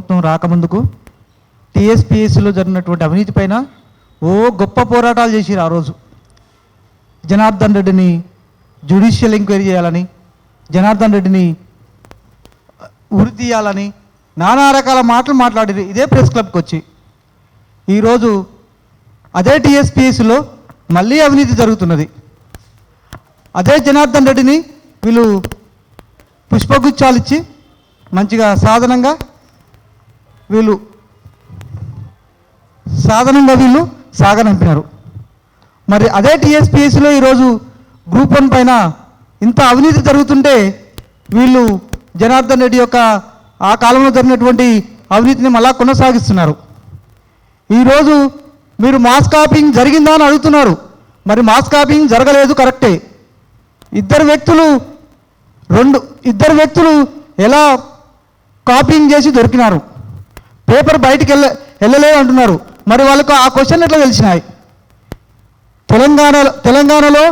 ప్రభుత్వం రాకముందుకు టీఎస్పీఎస్సీలో జరిగినటువంటి అవినీతి పైన ఓ గొప్ప పోరాటాలు చేసిరు ఆ రోజు. జనార్దన్ రెడ్డిని జ్యుడిషియల్ ఎంక్వైరీ చేయాలని జనార్దన్ రెడ్డిని ఉరి తీయాలని నానా రకాల మాటలు మాట్లాడారు ఇదే ప్రెస్ క్లబ్కి వచ్చి. ఈరోజు అదే టీఎస్పీఎస్సీలో మళ్ళీ అవినీతి జరుగుతున్నది. అదే జనార్దన్ రెడ్డిని వీళ్ళు పుష్పగుచ్చాలు ఇచ్చి మంచిగా సాధనంగా వీళ్ళు సాధనంగా వీళ్ళు సాగనంపినారు మరి అదే టీఎస్పీఎస్సీలో ఈరోజు గ్రూప్ వన్ పైన ఇంత అవినీతి జరుగుతుంటే వీళ్ళు జనార్దన్ రెడ్డి యొక్క ఆ కాలంలో జరిగినటువంటి అవినీతిని మళ్ళా కొనసాగిస్తున్నారు. ఈరోజు మీరు మాస్ కాపింగ్ జరిగిందా అని అడుగుతున్నారు. మరి మాస్ కాపింగ్ జరగలేదు కరెక్టే. ఇద్దరు వ్యక్తులు రెండు ఇద్దరు వ్యక్తులు ఎలా కాపింగ్ చేసి దొరికినారు? పేపర్ బయటికి వెళ్ళ వెళ్ళలేదు అంటున్నారు. మరి వాళ్ళకు ఆ క్వశ్చన్ ఎట్లా తెలిసినాయి? తెలంగాణలో తెలంగాణలో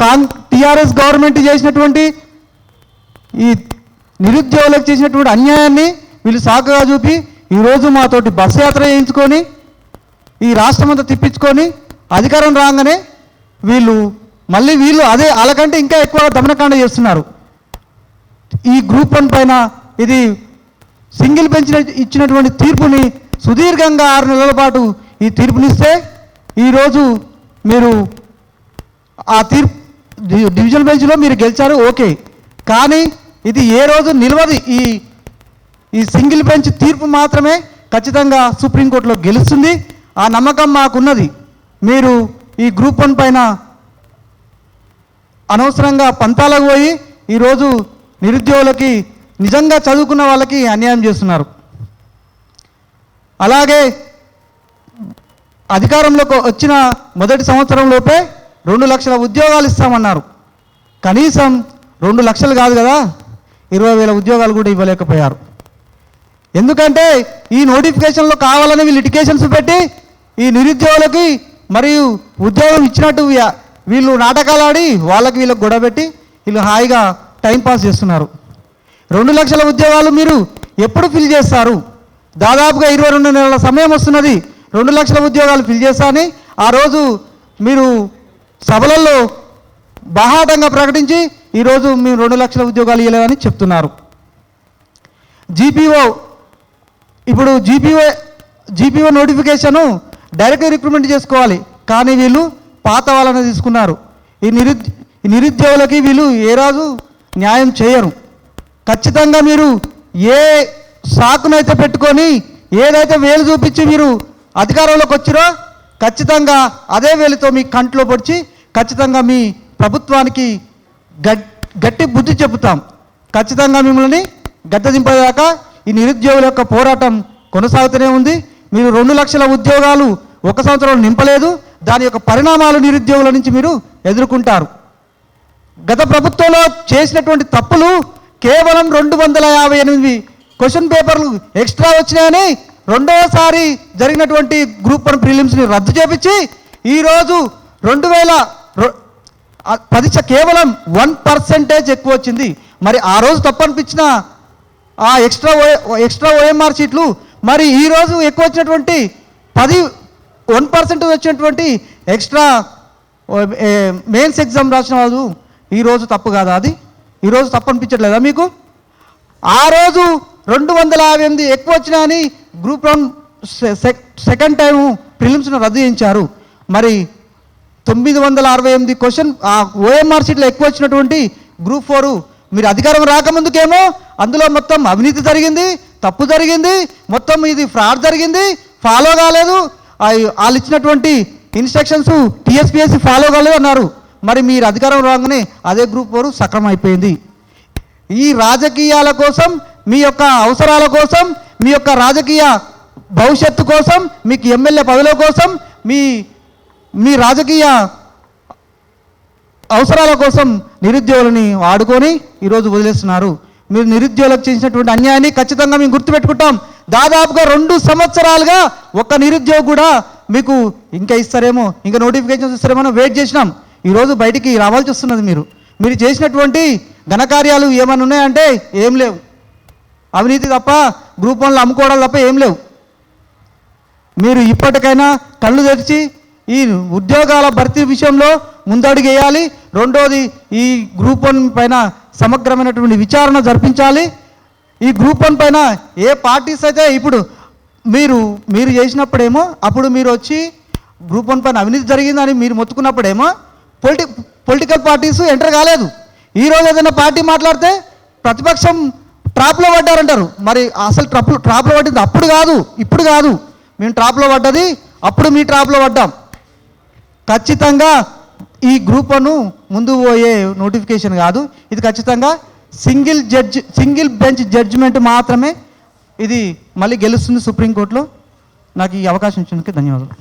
కాంగ్ టీఆర్ఎస్ గవర్నమెంట్ చేసినటువంటి ఈ నిరుద్యోగులకు చేసినటువంటి అన్యాయాన్ని వీళ్ళు సాకగా చూపి ఈరోజు మాతోటి బస్సు యాత్ర చేయించుకొని ఈ రాష్ట్రం అంతా తిప్పించుకొని అధికారం రాగానే వీళ్ళు మళ్ళీ వీళ్ళు అదే వాళ్ళకంటే ఇంకా ఎక్కువ దమనకాండ చేస్తున్నారు. ఈ గ్రూప్ వన్ పైన ఇది సింగిల్ బెంచ్ ఇచ్చినటువంటి తీర్పుని సుదీర్ఘంగా ఆరు నెలల పాటు ఈ తీర్పునిస్తే ఈరోజు మీరు ఆ తీర్పు డివిజనల్ డివిజన్ బెంచ్లో మీరు గెలిచారు ఓకే. కానీ ఇది ఏ రోజు నిలవదు. ఈ ఈ సింగిల్ బెంచ్ తీర్పు మాత్రమే ఖచ్చితంగా సుప్రీంకోర్టులో గెలుస్తుంది. ఆ నమ్మకం మాకున్నది. మీరు ఈ గ్రూప్ వన్ పైన అనవసరంగా పంతాలకు పోయి ఈరోజు నిరుద్యోగులకి నిజంగా చదువుకున్న వాళ్ళకి అన్యాయం చేస్తున్నారు. అలాగే అధికారంలోకి వచ్చిన మొదటి సంవత్సరంలోపే రెండు లక్షల ఉద్యోగాలు ఇస్తామన్నారు. కనీసం రెండు లక్షలు కాదు కదా ఇరవై వేల ఉద్యోగాలు కూడా ఇవ్వలేకపోయారు. ఎందుకంటే ఈ నోటిఫికేషన్లో కావాలని వీళ్ళు లిటికేషన్స్ పెట్టి ఈ నిరుద్యోగులకి మరియు ఉద్యోగం ఇచ్చినట్టు వీ- వీళ్ళు నాటకాలు ఆడి వాళ్ళకి వీళ్ళకి గొడవ పెట్టి వీళ్ళు హాయిగా టైం పాస్ చేస్తున్నారు. రెండు లక్షల ఉద్యోగాలు మీరు ఎప్పుడు ఫిల్ చేస్తారు? దాదాపుగా ఇరవై రెండు నెలల సమయం వస్తున్నది. రెండు లక్షల ఉద్యోగాలు ఫిల్ చేస్తారని ఆ రోజు మీరు సభలలో బాహాటంగా ప్రకటించి ఈరోజు మేము రెండు లక్షల ఉద్యోగాలు ఇవ్వలేమని చెప్తున్నారు. జీపీఓ ఇప్పుడు GPO GPO notification direct recruitment చేసుకోవాలి. కానీ వీళ్ళు పాత వాళ్ళని తీసుకున్నారు. ఈ నిరుద్ ఈ నిరుద్యోగులకి వీళ్ళు ఏ రాజు న్యాయం చేయరు. ఖచ్చితంగా మీరు ఏ సాకునైతే పెట్టుకొని ఏదైతే వేలు చూపించి మీరు అధికారంలోకి వచ్చిరో ఖచ్చితంగా అదే వేలుతో మీ కంట్లో పొడిచి ఖచ్చితంగా మీ ప్రభుత్వానికి గట్టి బుద్ధి చెబుతాం. ఖచ్చితంగా మిమ్మల్ని గద్దె దింపేదాకా ఈ నిరుద్యోగుల యొక్క పోరాటం కొనసాగుతూనే ఉంది. మీరు రెండు లక్షల ఉద్యోగాలు ఒక సంవత్సరం నింపలేదు. దాని యొక్క పరిణామాలు నిరుద్యోగుల నుంచి మీరు ఎదుర్కొంటారు. గత ప్రభుత్వంలో చేసినటువంటి తప్పులు కేవలం రెండు వందల యాభై ఎనిమిది క్వశ్చన్ పేపర్లు ఎక్స్ట్రా వచ్చినాయని రెండవసారి జరిగినటువంటి గ్రూప్ వన్ ప్రిలిమ్స్ని రద్దు చేపించి ఈరోజు రెండు వేల రొ- పది కేవలం వన్ పర్సెంటేజ్ ఎక్కువ వచ్చింది. మరి ఆ రోజు తప్పనిపించిన ఆ ఎక్స్ట్రా ఓ ఎక్స్ట్రా ఓఎంఆర్ సీట్లు మరి ఈ రోజు ఎక్కువ వచ్చినటువంటి పది వన్ పర్సెంట్ వచ్చినటువంటి ఎక్స్ట్రా మెయిన్స్ ఎగ్జామ్ రాసిన వాళ్ళు ఈరోజు తప్పు కాదా అది? ఈరోజు తప్పనిపించట్లేదా మీకు? ఆ రోజు రెండు వందల యాభై ఎనిమిది ఎక్కువ వచ్చినాయని గ్రూప్ రౌండ్ సెకండ్ టైం ప్రిలిమ్స్ను రద్దు చేయించారు. మరి తొమ్మిది వందల అరవై ఎనిమిది క్వశ్చన్ ఆ ఓఎంఆర్ సీట్లో ఎక్కువ వచ్చినటువంటి గ్రూప్ ఫోర్ మీరు అధికారం రాకముందుకేమో అందులో మొత్తం అవినీతి జరిగింది తప్పు జరిగింది మొత్తం ఇది ఫ్రాడ్ జరిగింది ఫాలో కాలేదు. వాళ్ళు ఇచ్చినటువంటి ఇన్స్ట్రక్షన్స్ టీఎస్పీఎస్సీ ఫాలో కాలేదు అన్నారు. మరి మీరు అధికారం రాగానే అదే గ్రూప్ వారు సక్రమం అయిపోయింది ఈ రాజకీయాల కోసం మీ యొక్క అవసరాల కోసం మీ యొక్క రాజకీయ భవిష్యత్తు కోసం మీకు ఎమ్మెల్యే పదవుల కోసం మీ మీ రాజకీయ అవసరాల కోసం నిరుద్యోగులని వాడుకొని ఈరోజు వదిలేస్తున్నారు. మీరు నిరుద్యోగులకు చేసినటువంటి అన్యాయాన్ని ఖచ్చితంగా మేము గుర్తుపెట్టుకుంటాం. దాదాపుగా రెండు సంవత్సరాలుగా ఒక్క నిరుద్యోగి కూడా మీకు ఇంకా ఇస్తారేమో ఇంకా నోటిఫికేషన్స్ ఇస్తారేమో వెయిట్ చేసినాం. ఈరోజు బయటికి రావాల్సి వస్తున్నది మీరు. మీరు చేసినటువంటి ఘనకార్యాలు ఏమైనా ఉన్నాయంటే ఏం లేవు. అవినీతి తప్ప గ్రూప్ వన్లు అమ్ముకోవడాలు తప్ప ఏం లేవు. మీరు ఇప్పటికైనా కళ్ళు తెరిచి ఈ ఉద్యోగాల భర్తీ విషయంలో ముందడుగు వేయాలి. రెండోది ఈ గ్రూప్ వన్ పైన సమగ్రమైనటువంటి విచారణ జరిపించాలి. ఈ గ్రూప్ వన్ పైన ఏ పార్టీస్ అయితే ఇప్పుడు మీరు మీరు చేసినప్పుడేమో అప్పుడు మీరు వచ్చి గ్రూప్ వన్ పైన అవినీతి జరిగిందని మీరు మొత్తుకున్నప్పుడేమో పొలిటి పొలిటికల్ పార్టీస్ ఎంటర్ కాలేదు. ఈరోజు ఏదైనా పార్టీ మాట్లాడితే ప్రతిపక్షం ట్రాప్లో పడ్డారంటారు. మరి అసలు ట్రప్ ట్రాప్లో పట్టింది అప్పుడు కాదు ఇప్పుడు కాదు. మేము ట్రాప్లో పడ్డది అప్పుడు మీ ట్రాప్లో పడ్డాం. ఖచ్చితంగా ఈ గ్రూప్ ముందు పోయే నోటిఫికేషన్ కాదు. ఇది ఖచ్చితంగా single judge single bench judgement మాత్రమే ఇది మళ్ళీ గెలుస్తుంది సుప్రీంకోర్టులో. నాకు ఈ అవకాశం ఇచ్చినందుకు ధన్యవాదాలు.